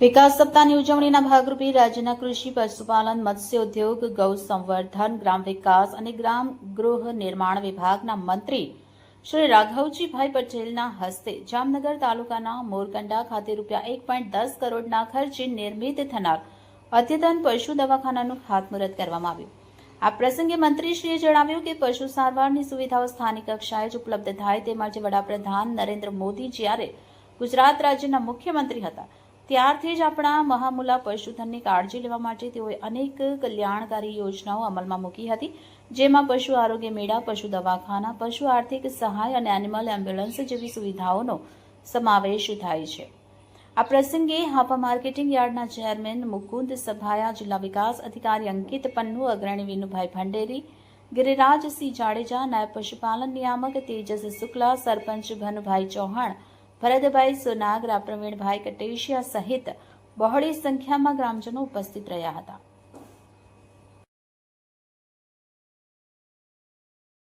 વિકાસ સપ્તાહની ઉજવણીના ભાગરૂપે રાજ્યના કૃષિ, પશુપાલન, મત્સ્ય ઉદ્યોગ, ગૌ સંવર્ધન, ગ્રામ વિકાસ અને ગ્રામ ગૃહ નિર્માણ વિભાગના મંત્રી શ્રી રાઘવજીભાઈ પટેલના હસ્તે જામનગર તાલુકાના મોરકંડા ખાતે રૂપિયા એક પોઈન્ટ દસ કરોડના ખર્ચે નિર્મિત થનાર અદ્યતન પશુ દવાખાનાનું ખાતમુહૂર્ત કરવામાં આવ્યું. આ પ્રસંગે મંત્રીશ્રીએ જણાવ્યું કે પશુ સારવારની સુવિધાઓ સ્થાનિક કક્ષાએ જ ઉપલબ્ધ થાય તે માટે વડાપ્રધાન નરેન્દ્ર મોદી જ્યારે ગુજરાત રાજ્યના મુખ્યમંત્રી હતા ત્યારથી જ આપણા મહામુલા પશુધનની કાળજી લેવા માટે તેઓએ અનેક કલ્યાણકારી યોજનાઓ અમલમાં મૂકી હતી, જેમાં પશુ આરોગ્ય મેળા, પશુ દવાખાના, પશુ આર્થિક સહાય અને એનિમલ એમ્બ્યુલન્સ જેવી સુવિધાઓનો સમાવેશ થાય છે. આ પ્રસંગે હાપા માર્કેટિંગ યાર્ડના ચેરમેન મુકુંદ સભાયા, જિલ્લા વિકાસ અધિકારી અંકિત પન્નુ, અગ્રણી વિનુભાઈ ભંડેરી ગિરિરાજસિંહ જાડેજા, નાયબ પશુપાલન નિયામક તેજસ શુક્લા, સરપંચ ભનુભાઈ ચૌહાણ ભરતભાઈ સોનાગરા પ્રવીણભાઈ કટેશિયા સહિત બહોળી સંખ્યામાં ગ્રામજનો ઉપસ્થિત રહ્યા હતા.